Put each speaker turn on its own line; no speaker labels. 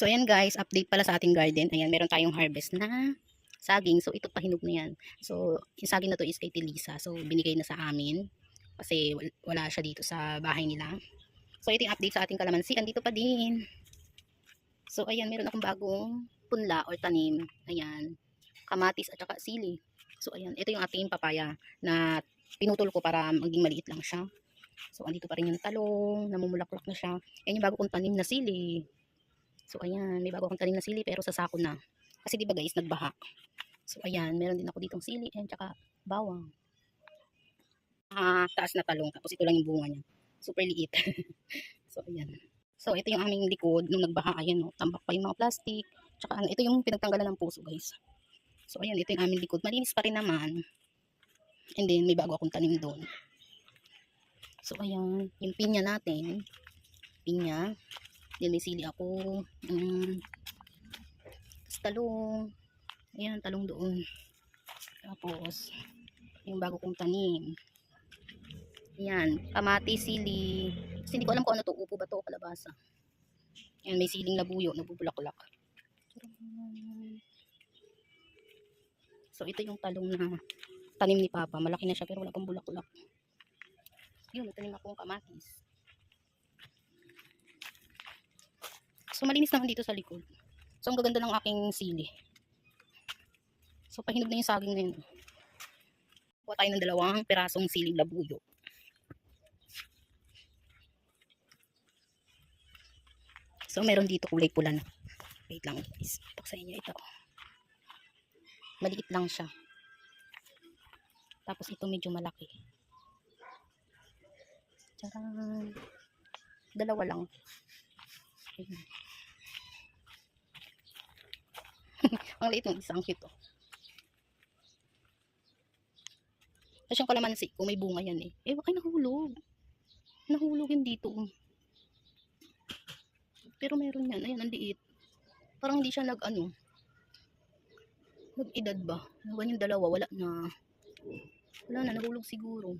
So ayan guys, update pala sa ating garden. Ayan, meron tayong harvest na saging. So ito pahinog na yan. So yung saging na to is kay Tilisa. So binigay na sa amin. Kasi wal- wala siya dito sa bahay nila. So ito yung update sa ating kalamansi. Andito pa din. So ayan, meron akong bagong punla or tanim. Ayan, kamatis at saka sili. So ayan, ito yung ating papaya na pinutol ko para maging maliit lang siya. So andito pa rin yung talong, namumulaklak na siya. Ayan yung bago kong tanim na sili. So ayan, may bago akong tanim na sili pero sa sako na. Kasi di ba guys, nagbaha. So ayan, meron din ako ditong sili and tsaka bawang. Ah, taas na talong tapos ito lang yung bunga niya. Super liit. so ayan. So ito yung aming likod nung nagbaha. Ayan, no, tambak pa yung mga plastic. Tsaka ano, ito yung pinagtanggalan ng puso guys. So ayan, ito yung aming likod. Malinis pa rin naman. And then may bago akong tanim doon. So ayan, yung pinya natin. Pinya. Then may sili ako. Mm. Tapos talong. Ayan, talong doon. Tapos, yung bago kong tanim. Ayan, kamati, sili. Kasi hindi ko alam kung ano to. Upo ba to o kalabasa. Ayan, may siling labuyo. Nabubulaklak. So, ito yung talong na tanim ni Papa. Malaki na siya pero wala pang bulaklak. Yun, tanim akong kamatis. So, malinis naman dito sa likod. So, ang gaganda ng aking sili. So, pahinog na yung saging na yun. Kuha tayo ng dalawang pirasong siling labuyo. So, meron dito kulay pula na. Wait lang guys. Ito sa inyo ito. Maliit lang siya. Tapos ito medyo malaki. Charan. Dalawa lang. Ayan. Ang liit ng isang cute oh. Tapos yung kalamansi, kung may bunga yan eh. Eh, bakit nahulog? Nahulog yan dito. oh. Pero meron yan. Ayan, ang liit. Parang hindi siya nag, ano, nag-edad ba? Ewan yung dalawa, wala na. Wala na, nahulog siguro.